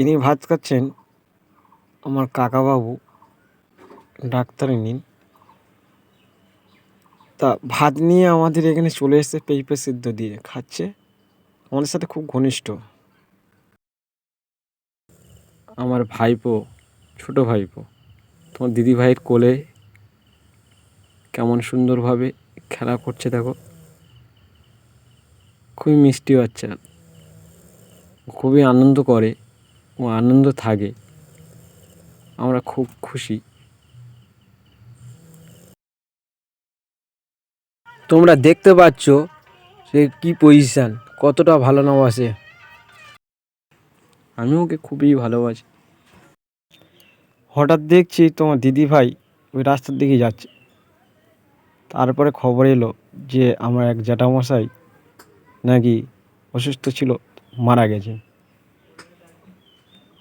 ইনি ভাত খাচ্ছেন, আমার কাকাবাবু ডাক্তার ইনি তা ভাত নিয়ে আমাদের এখানে চলে এসেছে পেঁপে সিদ্ধ দিয়ে, খাচ্ছে। আমাদের সাথে খুব ঘনিষ্ঠ। আমার ভাইপো, ছোট ভাইপো, তোমার দিদি ভাইয়ের কোলে কেমন সুন্দরভাবে খেলা করছে দেখো। খুবই মিষ্টি বাচ্চা, খুবই আনন্দ করে। আনন্দ থাকে। আমরা খুব খুশি। তোমরা দেখতে পাচ্ছ সে কি পজিশান কতটা ভালো না বাসে আমি ওকে খুবই ভালোবাসি। হঠাৎ দেখছি তোমার দিদি ভাই ওই রাস্তার দিকে যাচ্ছে। তারপরে খবর এলো যে আমার এক জ্যাঠামশাই নাকি অসুস্থ ছিল, মারা গেছে।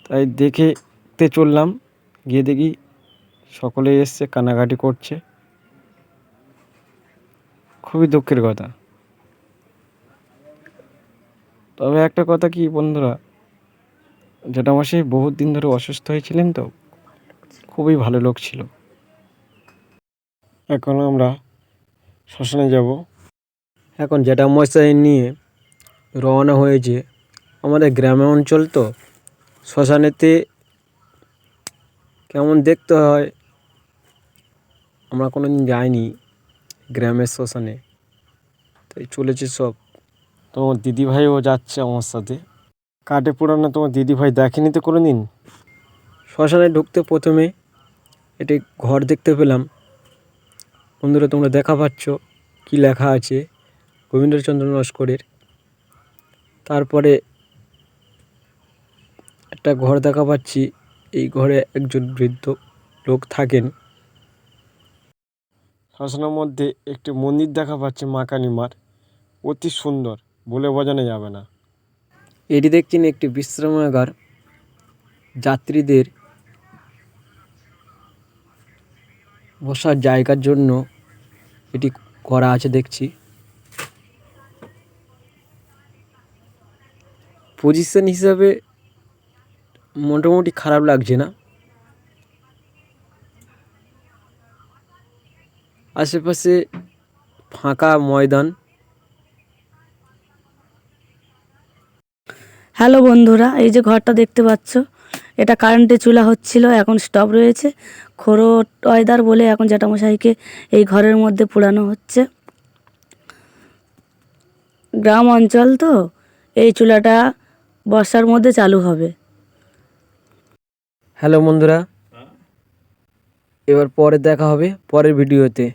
তাই দেখেতে চললাম। গিয়ে দেখি সকলে এসছে, কান্নাকাটি করছে। খুবই দুঃখের কথা। তবে একটা কথা কি বন্ধুরা জ্যাঠামশাই বহুত দিন ধরে অসুস্থ হয়েছিলেন তো? খুবই ভালো লোক ছিল। এখন আমরা শ্মশানে যাব। এখন জ্যাঠামশাই নিয়ে রওনা হয়েছে আমাদের গ্রামে অঞ্চল তো। শ্মশানেতে কেমন দেখতে হয়, আমরা কোনো দিন যাইনি গ্রামের শ্মশানে। তাই চলেছে সব। তোমার দিদিভাইও যাচ্ছে আমার সাথে। কাঠে পোড়ানো তোমার দিদিভাই দেখেনি তো কোনো দিন শ্মশানে ঢুকতে প্রথমে একটি ঘর দেখতে পেলাম। বন্ধুরা, তোমরা দেখা পাচ্ছ কী লেখা আছে রবীন্দ্রচন্দ্র নস্করের। তারপরে একটা ঘর দেখা পাচ্ছি। এই ঘরে একজন বৃদ্ধ লোক থাকেন। শ্মশানের মধ্যে একটি মন্দির দেখা পাচ্ছে মা কালীমার। অতি সুন্দর, বলে বোঝানো যাবে না। এটি দেখছেন একটি বিশ্রামাগার। যাত্রীদের বসার জায়গার জন্য এটি করা আছে দেখছি। পজিশন হিসাবে মোটামুটি খারাপ লাগছে না। আশেপাশে ফাঁকা ময়দান। হ্যালো বন্ধুরা, এই যে ঘরটা দেখতে পাচ্ছ, এটা কারেন্টে চুলা হচ্ছিল, এখন স্টপ রয়েছে। খোরো ওয়েদার বলে এখন জ্যাঠামশাইকে এই ঘরের মধ্যে পোড়ানো হচ্ছে। গ্রাম অঞ্চল তো, এই চুলাটা বর্ষার মধ্যে চালু হবে। হ্যালো বন্ধুরা এবার পরে দেখা হবে পরের ভিডিওতে।